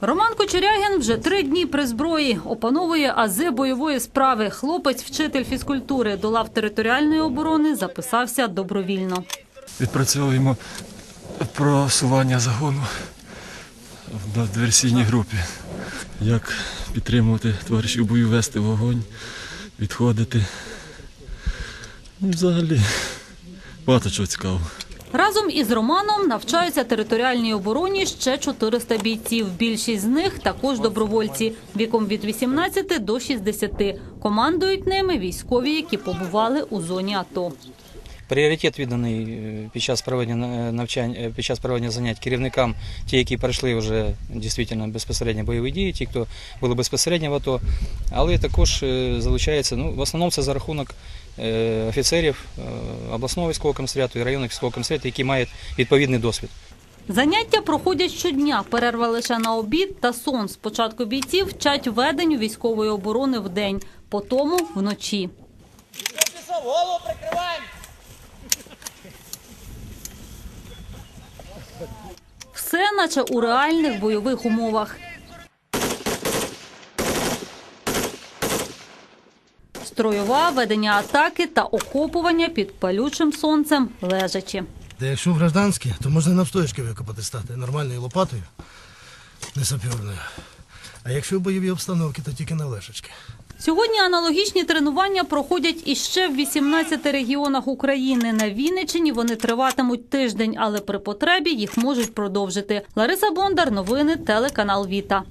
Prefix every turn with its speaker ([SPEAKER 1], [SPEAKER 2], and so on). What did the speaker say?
[SPEAKER 1] Роман Кочерягін вже три дні при зброї. Опановує ази бойової справи. Хлопець, вчитель фізкультури до лав територіальної оборони записався добровільно.
[SPEAKER 2] Відпрацьовуємо просування загону на диверсійній групі. Як підтримувати товаришів бою, вести вогонь, відходити. Ну, взагалі багато чого цікавого.
[SPEAKER 1] Разом із Романом навчаються територіальній обороні ще 400 бійців. Більшість з них також добровольці віком від 18 до 60. Командують ними військові, які побували у зоні АТО.
[SPEAKER 3] Пріоритет відданий е, під час проведення на- навчань, е, під час проведення занять керівникам, ті, які пройшли вже дійсно безпосередньо бойові дії, ті, хто були безпосередньо в АТО, але також е, залучається, ну, в основному це за рахунок е, офіцерів е, обласного військового комісаріату і районних військового комісаріату, які мають відповідний досвід.
[SPEAKER 1] Заняття проходять щодня. Перерва лише на обід та сон. Спочатку бійців вчать веденню військової оборони в день, потім вночі. Все наче у реальних бойових умовах. Строєва, ведення атаки та окопування під палючим сонцем лежачи.
[SPEAKER 4] Та якщо гражданські, то можна навстоячки викопати стати нормальною лопатою, не сапірною. А якщо в бойовій обстановці, то тільки на лешечки.
[SPEAKER 1] Сьогодні аналогічні тренування проходять іще в 18 регіонах України. На Вінниччині вони триватимуть тиждень, але при потребі їх можуть продовжити. Лариса Бондар, новини, телеканал Віта.